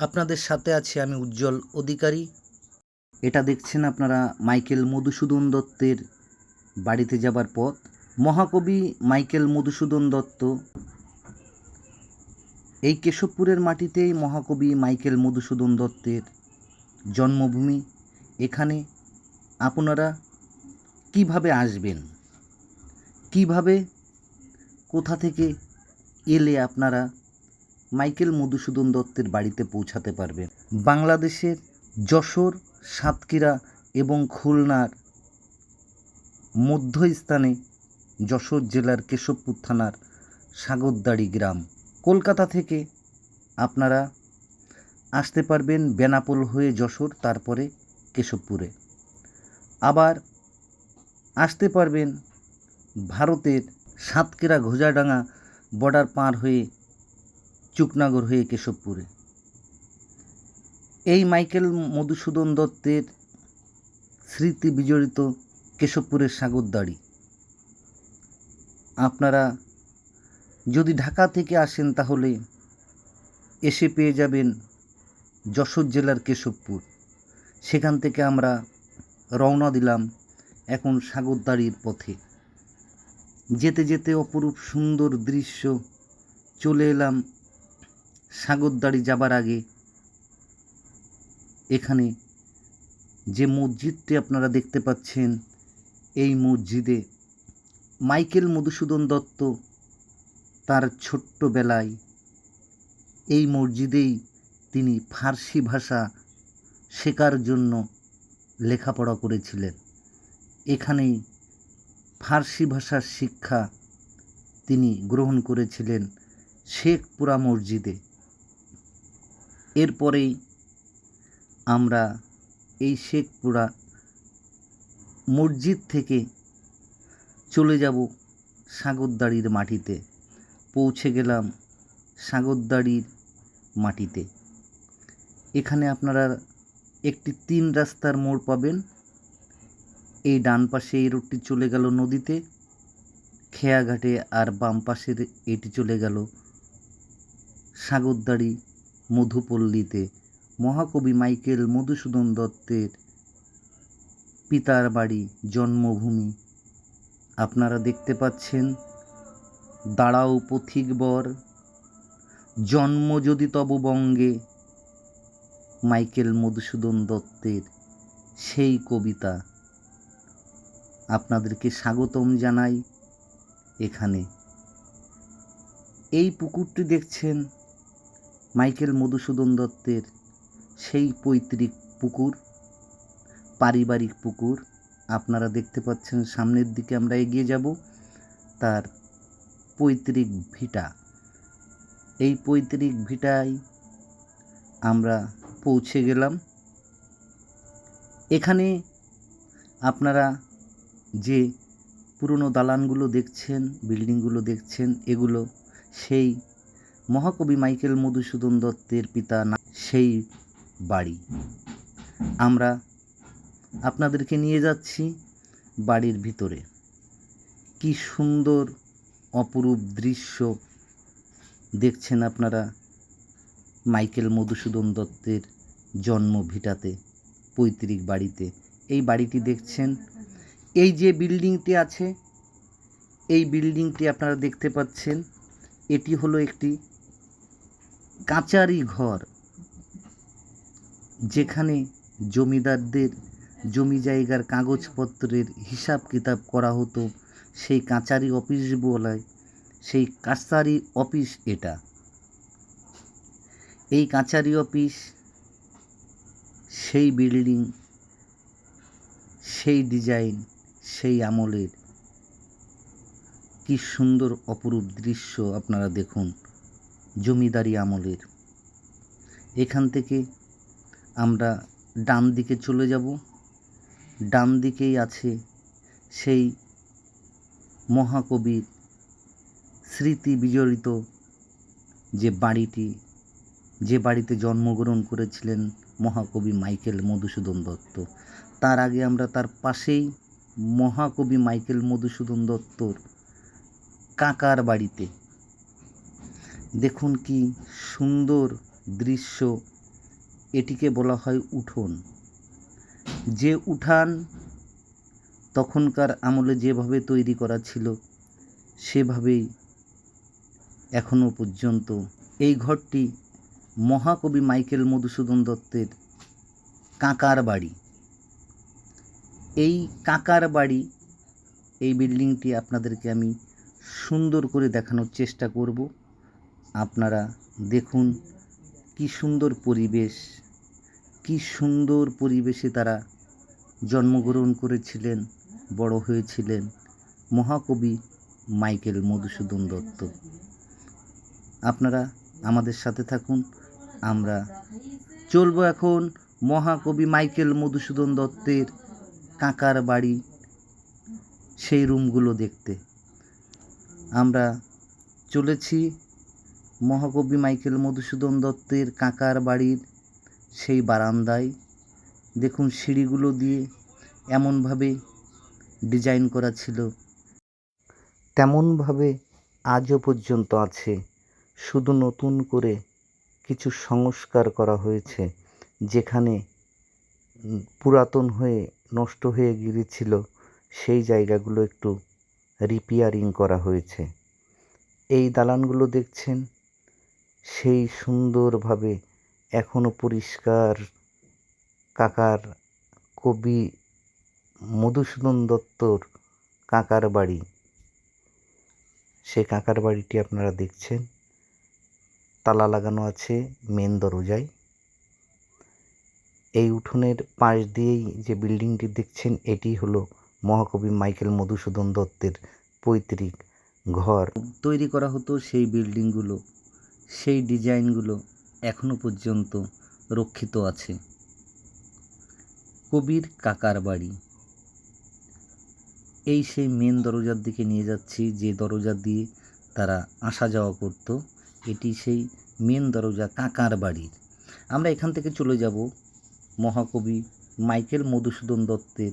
আপনাদের সাথে আছি আমি উজ্জ্বল অধিকারী। এটা দেখছেন আপনারা মাইকেল মধুসূদন দত্তের বাড়িতে যাবার পথ। মহাকবি মাইকেল মধুসূদন দত্ত এই কেশবপুরের মাটিতেই মহাকবি মাইকেল মধুসূদন দত্তের জন্মভূমি। এখানে আপনারা কীভাবে আসবেন? কীভাবে? কোথা থেকে এলে আপনারা মাইকেল মধুসূদন দত্তের বাড়িতে পৌঁছাতে পারবেন বাংলাদেশের যশোর, সাতক্ষীরা এবং খুলনার মধ্যস্থানে যশোর জেলার কেশবপুর থানার সাগরদাড়ি গ্রাম। কলকাতা থেকে আপনারা আসতে পারবেন বেনাপোল হয়ে যশোর, তারপরে কেশবপুরে। আবার আসতে পারবেন ভারতের সাতক্ষীরা ঘোজাডাঙ্গা বর্ডার পার হয়ে চুকনাগর হয়ে কেশবপুরে। এই মাইকেল মধুসূদন দত্তের স্মৃতি বিজড়িত কেশবপুরের সাগরদাড়ি। আপনারা যদি ঢাকা থেকে আসেন তাহলে এসে পেয়ে যাবেন যশোর জেলার কেশবপুর। সেখান থেকে আমরা রওনা দিলাম এখন সাগরদাড়ির পথে। যেতে যেতে অপরূপ সুন্দর দৃশ্য চলে এলাম সাগরদাড়ি যাবার আগে এখানে যে মসজিদটি আপনারা দেখতে পাচ্ছেন, এই মসজিদে মাইকেল মধুসূদন দত্ত তার ছোট্টবেলায় এই মসজিদেই তিনি ফার্সি ভাষা শেখার জন্য লেখাপড়া করেছিলেন। এখানেই ফার্সি ভাষার শিক্ষা তিনি গ্রহণ করেছিলেন শেখপুরা মসজিদে। এরপরেই আমরা এই শেখপুরা মসজিদ থেকে চলে যাব সাগরদাড়ির মাটিতে। পৌঁছে গেলাম সাগরদাড়ির মাটিতে। এখানে আপনারা একটি তিন রাস্তার মোড় পাবেন। এই ডান পাশে এই রোডটি চলে গেল নদীতে। খেয়াঘাটে আর বাম পাশের এটি চলে গেল সাগরদাড়ি মধুপল্লীতে মহাকবি মাইকেল মধুসূদন দত্তের পিতার বাড়ি জন্মভূমি। আপনারা দেখতে পাচ্ছেন দাঁড়াও পথিকবর জন্ম যদি তব বঙ্গে, মাইকেল মধুসূদন দত্তের সেই কবিতা। আপনাদেরকে স্বাগতম জানাই এখানে। এই পুকুরটি দেখছেন মাইকেল মধুসূদন দত্তের সেই পৈতৃক পুকুর, পারিবারিক পুকুর। আপনারা দেখতে পাচ্ছেন সামনের দিকে আমরা এগিয়ে যাব, তার পৈতৃক ভিটা। এই পৈতৃক ভিটায় আমরা পৌঁছে গেলাম। এখানে আপনারা যে পুরনো দালানগুলো দেখছেন, বিল্ডিংগুলো দেখছেন, এগুলো সেই মহাকবি মাইকেল মধুসূদন দত্তের পিতা না, সেই বাড়ি। আমরা আপনাদেরকে নিয়ে যাচ্ছি বাড়ির ভিতরে। কি সুন্দর, অপরূপ দৃশ্য দেখছেন আপনারা মাইকেল মধুসূদন দত্তের জন্ম ভিটাতে পৈতৃক বাড়িতে। এই বাড়িটি দেখছেন। এই যে বিল্ডিংটি আছে, এই বিল্ডিংটি আপনারা দেখতে পাচ্ছেন। এটি হলো একটি কাচারি ঘর, যেখানে জমিদারদের জমি জায়গার কাগজপত্রের হিসাব কিতাব করা হতো, সেই কাচারি অফিস বলায়, সেই কাছারি অফিস এটা। এই কাচারি অফিস, সেই বিল্ডিং, সেই ডিজাইন, সেই আমলের। কি সুন্দর অপরূপ দৃশ্য আপনারা দেখুন। জমিদারি আমলের। এখান থেকে আমরা ডান দিকে চলে যাব। ডান দিকেই আছে সেই মহাকবির স্মৃতি বিজড়িত যে বাড়িটি, যে বাড়িতে জন্মগ্রহণ করেছিলেন মহাকবি মাইকেল মধুসূদন দত্ত। তার আগে আমরা তার পাশেই মহাকবি মাইকেল মধুসূদন দত্তর কাকার বাড়িতে দেখুন কি সুন্দর দৃশ্য। এটিকে বলা হয় উঠোন। যে উঠান তখনকার আমলে যেভাবে তৈরি করা ছিল, সেভাবেই এখনও পর্যন্ত। এই ঘরটি মহাকবি মাইকেল মধুসূদন দত্তের কাকার বাড়ি। এই কাকার বাড়ি, এই বিল্ডিংটি আপনাদেরকে আমি সুন্দর করে দেখানোর চেষ্টা করব। আপনারা দেখুন কি সুন্দর পরিবেশ, কি সুন্দর পরিবেশে তারা জন্মগ্রহণ করেছিলেন, বড় হয়েছিলেন। মহাকবি মাইকেল মধুসূদন দত্ত। আপনারা আমাদের সাথে থাকুন, আমরা চলবো এখন মহাকবি মাইকেল মধুসূদন দত্তের কাকার বাড়ি, সেই রুমগুলো দেখতে। আমরা চলেছি মহাকবি মাইকেল মধুসূদন দত্তের কাকার বাড়ির সেই বারান্দায় দেখুন সিঁড়িগুলো দিয়ে এমনভাবে ডিজাইন করা ছিল। তেমনভাবে আজও পর্যন্ত আছে। শুধু নতুন করে কিছু সংস্কার করা হয়েছে, যেখানে পুরাতন হয়ে নষ্ট হয়ে গিয়েছিল, সেই জায়গাগুলো একটু রিপেয়ারিং করা হয়েছে। এই দালানগুলো দেখছেন সেই সুন্দরভাবে এখনও পরিষ্কার কাকার কবি মধুসূদন দত্তর কাকার বাড়ি। সে কাকার বাড়িটি আপনারা দেখছেন। তালা লাগানো আছে মেন দরজায়। এই উঠোনের পাশ দিয়েই যে বিল্ডিংটি দেখছেন, এটি হলো মহাকবি মাইকেল মধুসূদন দত্তের পৈতৃক ঘর। তৈরি করা হতো সেই বিল্ডিংগুলো। সেই ডিজাইনগুলো এখনও পর্যন্ত রক্ষিত আছে। কবির কাকার বাড়ি। এই সেই মেন দরজার দিকে নিয়ে যাচ্ছি, যে দরজা দিয়ে তারা আসা যাওয়া করত, এটি সেই মেন দরজা কাকার বাড়ির। আমরা এখান থেকে চলে যাব মহাকবি মাইকেল মধুসূদন দত্তের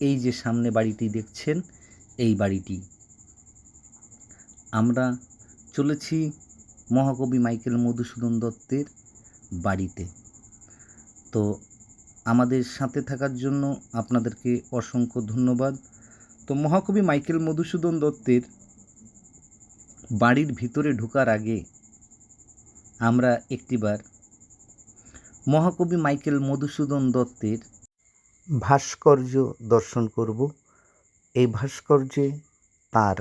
এই যে সামনে বাড়িটি দেখছেন, এই বাড়িটি। আমরা চলেছি মহাকবি মাইকেল মধুসূদন দত্তের বাড়িতে। তো আমাদের সাথে থাকার জন্য আপনাদেরকে অসংখ্য ধন্যবাদ। তো মহাকবি মাইকেল মধুসূদন দত্তের বাড়ির ভিতরে ঢোকার আগে আমরা একটিবার মহাকবি মাইকেল মধুসূদন দত্তের ভাস্কর্য দর্শন করব। এই ভাস্কর্যে তার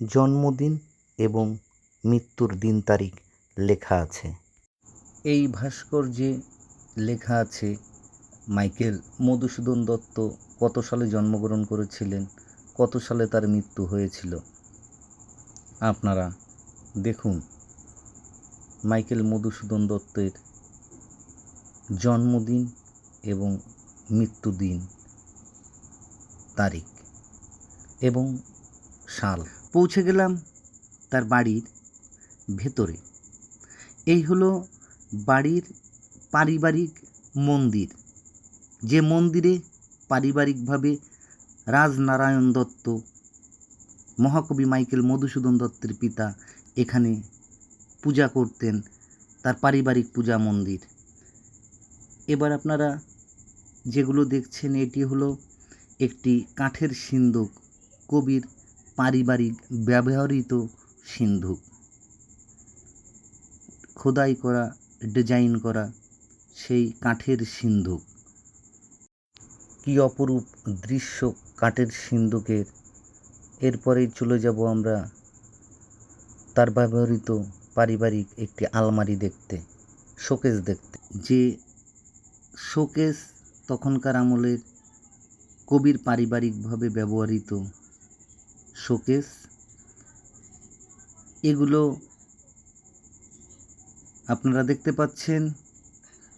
জন্মদিন এবং মৃত্যুর দিন তারিখ লেখা আছে। এই ভাস্কর্যে লেখা আছে, মাইকেল মধুসূদন দত্ত কত সালে জন্মগ্রহণ করেছিলেন, কত সালে তার মৃত্যু হয়েছিল। আপনারা দেখুন, মাইকেল মধুসূদন দত্তের জন্মদিন এবং মৃত্যুদিন তারিখ এবং সাল। পৌঁছে গেলাম তার বাড়ির ভেতরে। এই হলো বাড়ির পারিবারিক মন্দির। যে মন্দিরে পারিবারিকভাবে রাজনারায়ণ দত্ত, মহাকবি মাইকেল মধুসূদন দত্তের পিতা এখানে পূজা করতেন, তার পারিবারিক পূজা মন্দির। এবার আপনারা যেগুলো দেখছেন, এটি হলো একটি কাঠের সিন্দুক কবির পারিবারিক ব্যবহৃত সিন্ধুক। খোদাই করা, ডিজাইন করা সেই কাঠের সিন্ধুক কি অপরূপ দৃশ্য কাঠের সিন্ধুকের। এরপরেই চলে যাব আমরা তার ব্যবহৃত পারিবারিক একটি আলমারি দেখতে, শোকেস দেখতে। যে শোকেস তখনকার আমলের কবির পারিবারিকভাবে ব্যবহৃত শোকেস। এগুলো আপনারা দেখতে পাচ্ছেন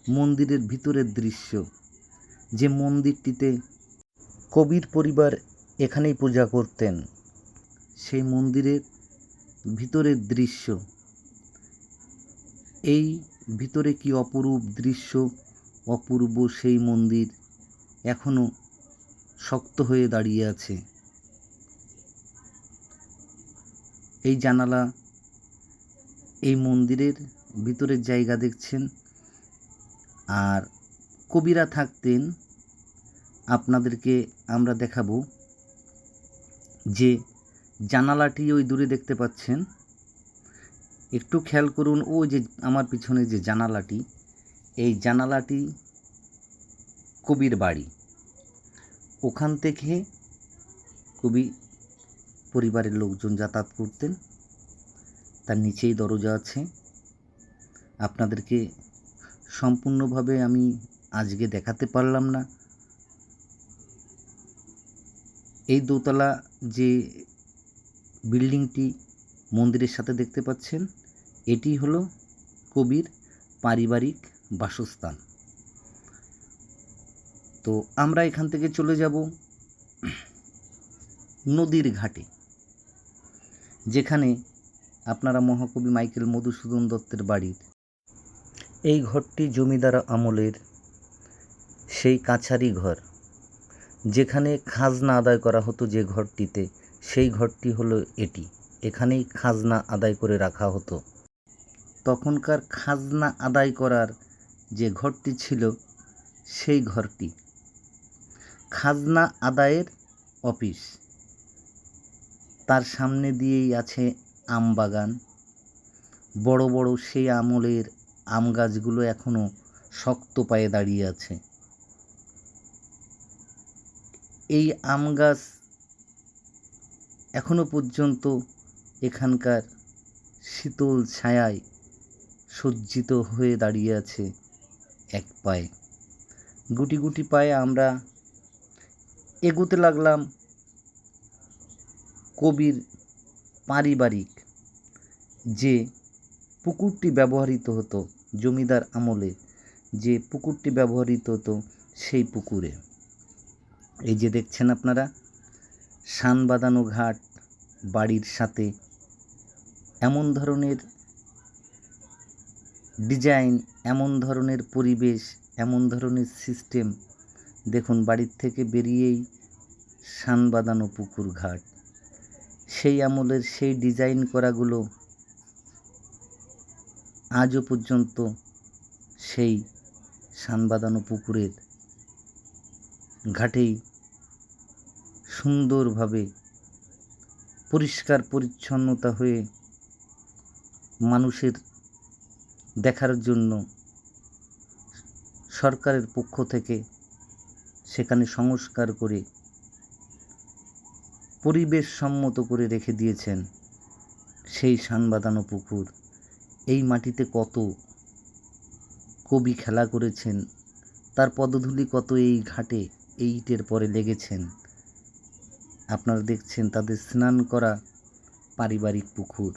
মন্দিরের ভিতরের দৃশ্য। যে মন্দিরটিতে কবির পরিবার এখানেই পূজা করতেন। সেই মন্দিরের ভিতরের দৃশ্য। এই ভিতরে কি অপরূপ দৃশ্য, অপূর্ব সেই মন্দির এখনও শক্ত হয়ে দাঁড়িয়ে আছে। এই জানালা এই মন্দিরের ভিতরের জায়গা দেখছেন আর কবিরা থাকতেন, আপনাদেরকে আমরা দেখাবো যে জানালাটি ওই দূরে দেখতে পাচ্ছেন। একটু খেয়াল করুন, ও যে আমার পিছনে যে জানালাটি, এই জানালাটি কবির বাড়ি। ওখান থেকে কবি পরিবারের লোকজন যাতায়াত করতেন, তার নিচেই দরজা আছে। আপনাদেরকে সম্পূর্ণভাবে আমি আজকে দেখাতে পারলাম না। এই দোতলা যে বিল্ডিংটি মন্দিরের সাথে দেখতে পাচ্ছেন, এটি হলো কবির পারিবারিক বাসস্থান। তো আমরা এখান থেকে চলে যাব নদীর ঘাটে, যেখানে আপনারা মহাকবি মাইকেল মধুসূদন দত্তের বাড়ির এই ঘরটি জমিদার আমলের সেই কাছারি ঘর। যেখানে খাজনা আদায় করা হতো যে ঘরটিতে, সেই ঘরটি হলো এটি। এখানেই খাজনা আদায় করে রাখা হতো। তখনকার খাজনা আদায় করার যে ঘরটি ছিল, সেই ঘরটি। খাজনা আদায়ের অফিস। তার সামনে দিয়েই আছে আম বাগান বড় বড় সেই আমলের আম গাছগুলো এখনও শক্ত পায়ে দাঁড়িয়ে আছে। এই আম গাছ এখনও পর্যন্ত এখানকার শীতল ছায়ায় সজ্জিত হয়ে দাঁড়িয়ে আছে এক পায়ে। গুটি গুটি পায়ে আমরা এগোতে লাগলাম কবির পারিবারিক যে পুকুরটি ব্যবহৃত হতো জমিদার আমলে। যে পুকুরটি ব্যবহৃত হতো সেই পুকুরে। এই যে দেখছেন আপনারা শান বাঁধানো ঘাট, বাড়ির সাথে এমন ধরনের ডিজাইন, এমন ধরনের পরিবেশ, এমন ধরনের সিস্টেম, দেখুন বাড়ির থেকে বেরিয়েই শান বাঁধানো পুকুর ঘাট। সেই আমলের সেই ডিজাইন করাগুলো আজও পর্যন্ত সেই শান বাঁধানো পুকুরের ঘাটেই সুন্দরভাবে পরিষ্কার পরিচ্ছন্নতা হয়ে মানুষের দেখার জন্য সরকারের পক্ষ থেকে সেখানে সংস্কার করে পরিবেশ সম্মত করে রেখে দিয়েছেন সেই শান বাঁধানো পুকুর। এই মাটিতে কত কবি খেলা করেছেন, তার পদধূলি কত এই ঘাটে, এই ইটের পরে লেগেছেন। আপনারা দেখছেন তাদের স্নান করা পারিবারিক পুকুর।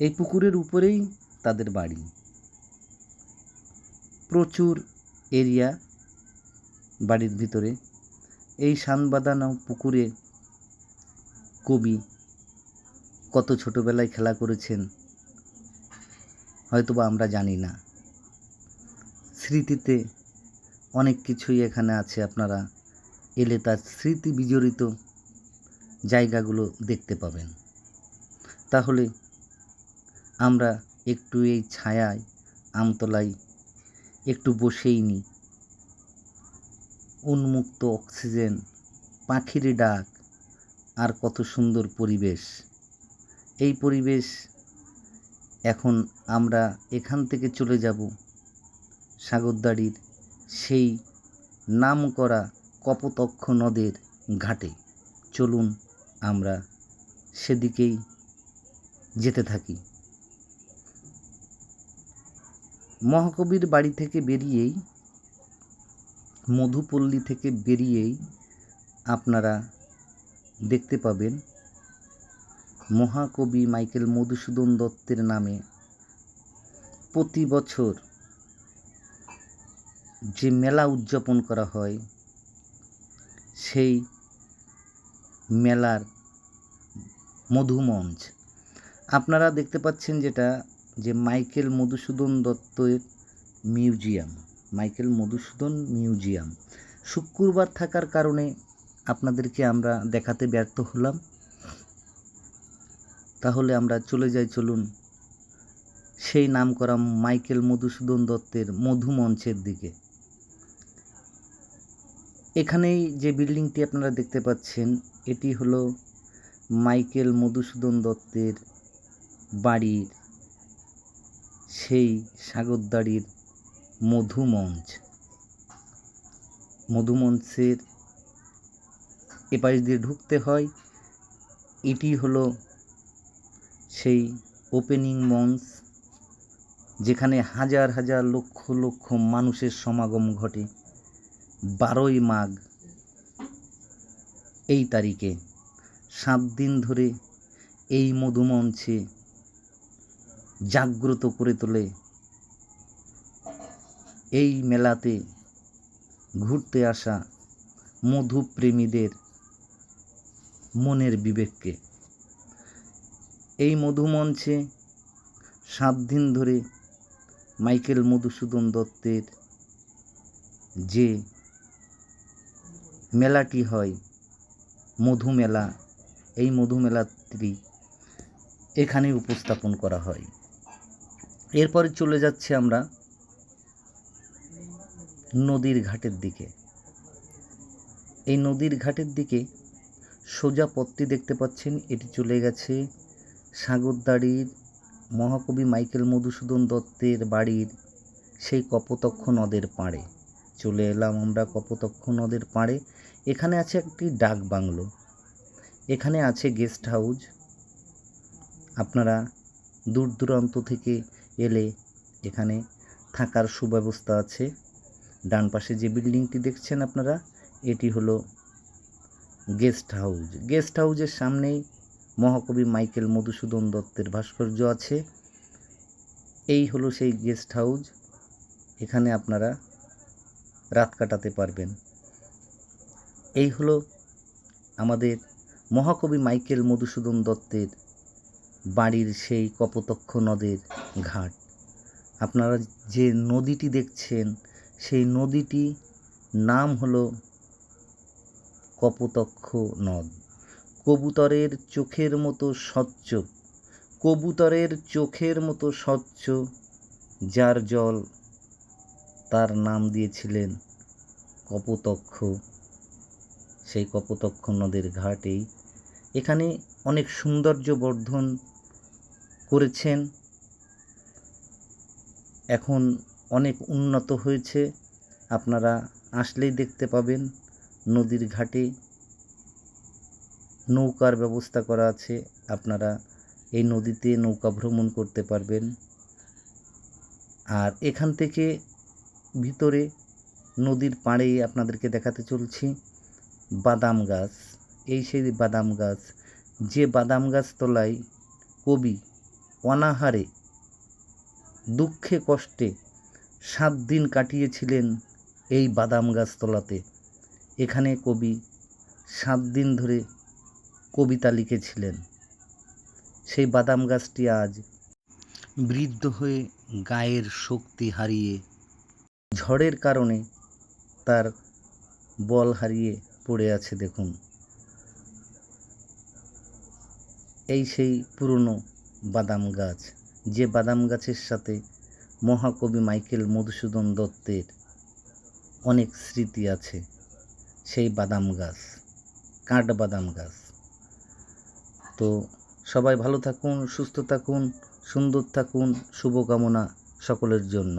এই পুকুরের উপরেই তাদের বাড়ি। প্রচুর এরিয়া বাড়ির ভিতরে। এই শানবাঁধানো পুকুরে কবি কত ছোটোবেলায় খেলা করেছেন? হয়তোবা আমরা জানি না। স্মৃতিতে অনেক কিছুই এখানে আছে আপনারা এলে তার স্মৃতি বিজড়িত জায়গাগুলো দেখতে পাবেন। তাহলে আমরা একটু এই ছায়ায়, আমতলায় একটু বসেই নিই উন্মুক্ত অক্সিজেন, পাখির ডাক, আর কত সুন্দর পরিবেশ। এই পরিবেশ, এখন আমরা এখান থেকে চলে যাব সাগরদাড়ির সেই নাম করা কপোতক্ষ নদের ঘাটে। চলুন আমরা সেদিকেই যেতে থাকি। মহাকবির বাড়ি থেকে বেরিয়েই, মধুপল্লী থেকে বেরিয়েই আপনারা দেখতে পাবেন মহাকবি মাইকেল মধুসূদন দত্তের নামে প্রতি বছর যে মেলা উদযাপন করা হয়, সেই মেলার মধুমঞ্চ। আপনারা দেখতে পাচ্ছেন যেটা, যে মাইকেল মধুসূদন দত্তের মিউজিয়াম, মাইকেল মধুসূদন মিউজিয়াম। শুক্রবার থাকার কারণে আপনাদেরকে আমরা দেখাতে ব্যর্থ হলাম। তাহলে আমরা চলে যাই চলুন। সেই নামকরা মাইকেল মধুসূদন দত্তের মধুমঞ্চের দিকে। এখানেই যে বিল্ডিংটি আপনারা দেখতে পাচ্ছেন, এটি হলো মাইকেল মধুসূদন দত্তের বাড়ির সেই সাগরদাড়ির মধুমঞ্চ। মধুমঞ্চের এপাশ দিয়ে ঢুকতে হয়, এটি হলো সেই ওপেনিং মঞ্চ যেখানে হাজার হাজার লক্ষ লক্ষ মানুষের সমাগম ঘটে, বারোই মাঘ এই তারিখে। সাত দিন ধরে এই মধুমঞ্চে জাগ্রত করে তোলে এই মেলাতে ঘুরতে আসা মধুপ্রেমীদের মনের বিবেককে। এই মধুমঞ্চে সাত দিন ধরে মাইকেল মধুসূদন দত্তের যে মেলাটি হয় মধু মেলা এই মধু মেলাটি এখানে উপস্থাপন করা হয়। এরপরে চলে যাচ্ছে আমরা নদীর ঘাটের দিকে। এই নদীর ঘাটের দিকে সোজা পথটি দেখতে পাচ্ছেন, এটি চলে গেছে সাগরদাড়ির মহাকবি মাইকেল মধুসূদন দত্তের বাড়ির সেই কপোতক্ষ নদের পাড়ে। চলে এলাম আমরা কপোতক্ষ নদের পাড়ে। এখানে আছে একটি ডাক বাংলো। এখানে আছে গেস্ট হাউস আপনারা দূর দূরান্ত থেকে এলে এখানে থাকার সুব্যবস্থা আছে। ডান পাশে যে বিল্ডিংটি দেখছেন আপনারা, এটি হলো গেস্ট হাউস গেস্ট হাউসের সামনেই মহাকবি মাইকেল মধুসূদন দত্তের ভাস্কর্য আছে। এই হলো সেই গেস্ট হাউস। এখানে আপনারা রাত কাটাতে পারবেন। এই হলো আমাদের মহাকবি মাইকেল মধুসূদন দত্তের বাড়ির সেই কপোতক্ষ নদের ঘাট। আপনারা যে নদীটি দেখছেন, সেই নদীটি নাম হলো কপোতক্ষ নদ। কবুতরের চোখের মতো স্বচ্ছ। কবুতরের চোখের মতো স্বচ্ছ, যার জল তার নাম দিয়েছিলেন কপোতক্ষ। সেই কপোতক্ষ নদের ঘাটেই এখানে অনেক সৌন্দর্য বর্ধন করেছেন। এখন অনেক উন্নত হয়েছে। আপনারা আসলেই দেখতে পাবেন নদীর ঘাটে নৌকার ব্যবস্থা করা আছে। আপনারা এই নদীতে নৌকা ভ্রমণ করতে পারবেন। আর এখান থেকে ভিতরে নদীর পাড়েই আপনাদেরকে দেখাতে চলছি বাদাম গাছ। এই সেই বাদাম গাছ, যে বাদাম গাছ তলায় কবি অনাহারে দুঃখে কষ্টে সাত দিন কাটিয়েছিলেন এই বাদাম গাছ তলাতে। এখানে কবি সাত দিন ধরে কবিতা লিখেছিলেন। সেই বাদাম গাছটি আজ বৃদ্ধ হয়ে গায়ের শক্তি হারিয়ে, ঝড়ের কারণে তার বল হারিয়ে পড়ে আছে দেখুন। এই সেই পুরনো বাদাম গাছ, যে বাদাম গাছের সাথে মহাকবি মাইকেল মধুসূদন দত্তের অনেক স্মৃতি আছে। সেই বাদাম গাছ কাঠ বাদাম গাছ। তো সবাই ভালো থাকুন সুস্থ থাকুন সুন্দর থাকুন শুভকামনা সকলের জন্য।